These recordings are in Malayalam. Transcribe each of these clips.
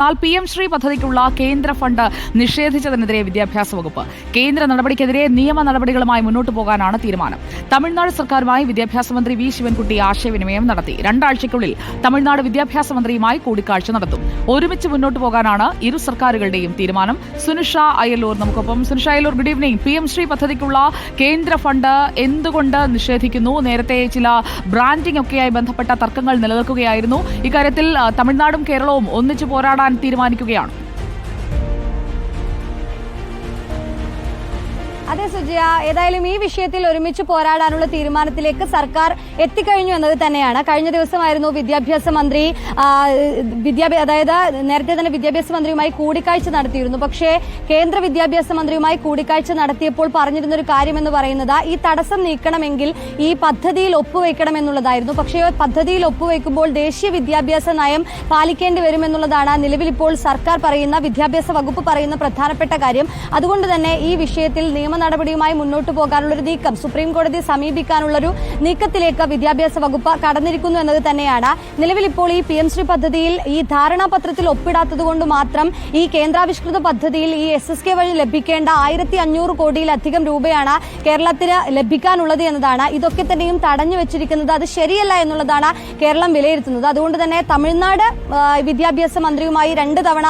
എന്നാൽ പി എം ശ്രീ പദ്ധതിക്കുള്ള കേന്ദ്ര ഫണ്ട് നിഷേധിച്ചതിനെതിരെ വിദ്യാഭ്യാസ വകുപ്പ് കേന്ദ്ര നടപടിക്കെതിരെ നിയമ നടപടികളുമായി മുന്നോട്ടു പോകാനാണ് തീരുമാനം. തമിഴ്നാട് സർക്കാരുമായി വിദ്യാഭ്യാസ മന്ത്രി വി ശിവൻകുട്ടി ആശയവിനിമയം നടത്തി. രണ്ടാഴ്ചയ്ക്കുള്ളിൽ തമിഴ്നാട് വിദ്യാഭ്യാസ മന്ത്രിയുമായി കൂടിക്കാഴ്ച നടത്തും. ഒരുമിച്ച് മുന്നോട്ടു പോകാനാണ് ഇരു സർക്കാരുകളുടെയും തീരുമാനം. സുനിഷ അയലൂർ നമുക്കൊപ്പം. Sunisha Ayalur good evening P M Shri പദ്ധതിക്കുള്ള കേന്ദ്ര ഫണ്ട് എന്തുകൊണ്ട് നിഷേധിക്കുന്നു? നേരത്തെ ചില ബ്രാൻഡിംഗ് ഒക്കെയായി ബന്ധപ്പെട്ട തർക്കങ്ങൾ നിലനിൽക്കുകയായിരുന്നു. ഇക്കാര്യത്തിൽ തമിഴ്നാടും കേരളവും ഒന്നിച്ചു പോരാടാൻ തീരുമാനിക്കുകയാണ് അതെ സുജയ. ഏതായാലും ഈ വിഷയത്തിൽ ഒരുമിച്ച് പോരാടാനുള്ള തീരുമാനത്തിലേക്ക് സർക്കാർ എത്തിക്കഴിഞ്ഞു എന്നത് തന്നെയാണ്. കഴിഞ്ഞ ദിവസമായിരുന്നു വിദ്യാഭ്യാസ മന്ത്രി വിദ്യാഭ്യാസ അതായത് നേരത്തെ തന്നെ വിദ്യാഭ്യാസ മന്ത്രിയുമായി കൂടിക്കാഴ്ച നടത്തിയിരുന്നു. പക്ഷേ കേന്ദ്ര വിദ്യാഭ്യാസ മന്ത്രിയുമായി കൂടിക്കാഴ്ച നടത്തിയപ്പോൾ പറഞ്ഞിരുന്ന ഒരു കാര്യം എന്ന് പറയുന്നത് ഈ തടസ്സം നീക്കണമെങ്കിൽ ഈ പദ്ധതിയിൽ ഒപ്പുവെക്കണം എന്നുള്ളതായിരുന്നു. പക്ഷേ പദ്ധതിയിൽ ഒപ്പുവെക്കുമ്പോൾ ദേശീയ വിദ്യാഭ്യാസ നയം പാലിക്കേണ്ടി വരുമെന്നുള്ളതാണ് നിലവിൽ ഇപ്പോൾ സർക്കാർ പറയുന്ന വിദ്യാഭ്യാസ വകുപ്പ് പറയുന്ന പ്രധാനപ്പെട്ട കാര്യം. അതുകൊണ്ട് തന്നെ ഈ വിഷയത്തിൽ നിയമ നടപടിയുമായി മുന്നോട്ട് പോകാനുള്ളൊരു നീക്കം സുപ്രീം കോടതിയെ സമീപിക്കാനുള്ളൊരു നീക്കത്തിലേക്ക് വിദ്യാഭ്യാസ വകുപ്പ് കടന്നിരിക്കുന്നു എന്നത് തന്നെയാണ്. നിലവിൽ ഇപ്പോൾ ഈ പി എം ശ്രീ പദ്ധതിയിൽ ഈ ധാരണാപത്രത്തിൽ ഒപ്പിടാത്തതുകൊണ്ട് മാത്രം ഈ കേന്ദ്രാവിഷ്കൃത പദ്ധതിയിൽ ഈ എസ് എസ് കെ വഴി ലഭിക്കേണ്ട ആയിരത്തി അഞ്ഞൂറ് കോടിയിലധികം രൂപയാണ് കേരളത്തിന് ലഭിക്കാനുള്ളത് എന്നതാണ്. ഇതൊക്കെ തന്നെയും തടഞ്ഞു വെച്ചിരിക്കുന്നത് അത് ശരിയല്ല എന്നുള്ളതാണ് കേരളം വിലയിരുത്തുന്നത്. അതുകൊണ്ട് തന്നെ തമിഴ്നാട് വിദ്യാഭ്യാസ മന്ത്രിയുമായി രണ്ട് തവണ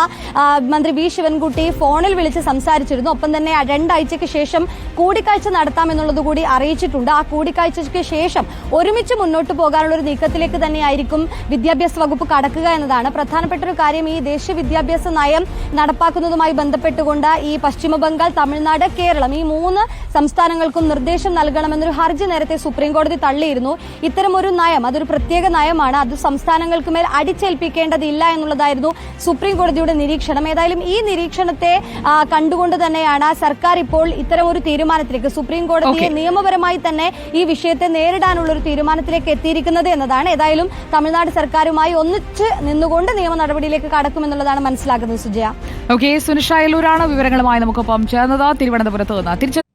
മന്ത്രി വി ശിവൻകുട്ടി ഫോണിൽ വിളിച്ച് സംസാരിച്ചിരുന്നു. ഒപ്പം തന്നെ രണ്ടാഴ്ചയ്ക്ക് ശേഷം കൂടിക്കാഴ്ച നടത്താമെന്നുള്ളത് കൂടി അറിയിച്ചിട്ടുണ്ട്. ആ കൂടിക്കാഴ്ചയ്ക്ക് ശേഷം ഒരുമിച്ച് മുന്നോട്ട് പോകാനുള്ള ഒരു നീക്കത്തിലേക്ക് തന്നെയായിരിക്കും വിദ്യാഭ്യാസ വകുപ്പ് കടക്കുക എന്നതാണ്. പ്രധാനപ്പെട്ട ഒരു കാര്യം ഈ ദേശീയ വിദ്യാഭ്യാസ നയം നടപ്പാക്കുന്നതുമായി ബന്ധപ്പെട്ടുകൊണ്ട് ഈ പശ്ചിമ ബംഗാൾ തമിഴ്നാട് കേരളം ഈ മൂന്ന് സംസ്ഥാനങ്ങൾക്കും നിർദ്ദേശം നൽകണമെന്നൊരു ഹർജി നേരത്തെ സുപ്രീംകോടതി തള്ളിയിരുന്നു. ഇത്തരമൊരു നയം അതൊരു പ്രത്യേക നയമാണ്. അത് സംസ്ഥാനങ്ങൾക്ക് മേൽ അടിച്ചേൽപ്പിക്കേണ്ടതില്ല എന്നുള്ളതായിരുന്നു സുപ്രീംകോടതിയുടെ നിരീക്ഷണം. ഏതായാലും ഈ നിരീക്ഷണത്തെ കണ്ടുകൊണ്ട് തന്നെയാണ് സർക്കാർ ഇപ്പോൾ ഇത്തരം ഒരു തീരുമാനത്തിലേക്ക് സുപ്രീം കോടതിയെ. നിയമപരമായി തന്നെ ഈ വിഷയത്തെ നേരിടാനുള്ള ഒരു തീരുമാനത്തിലേക്ക് എത്തിയിരിക്കുന്നത് എന്നതാണ്. ഏതായാലും തമിഴ്നാട് സർക്കാരുമായി ഒന്നിച്ച് നിന്നുകൊണ്ട് നിയമ നടപടിയിലേക്ക് കടക്കുമെന്നുള്ളതാണ് മനസ്സിലാക്കുന്നത് സുജയ. ഓക്കെ സുനിഷ അയലൂരാണ് വിവരങ്ങളുമായി നമുക്കൊപ്പം ചേർന്നത്. തിരുവനന്തപുരത്ത് നിന്ന് തിരിച്ചു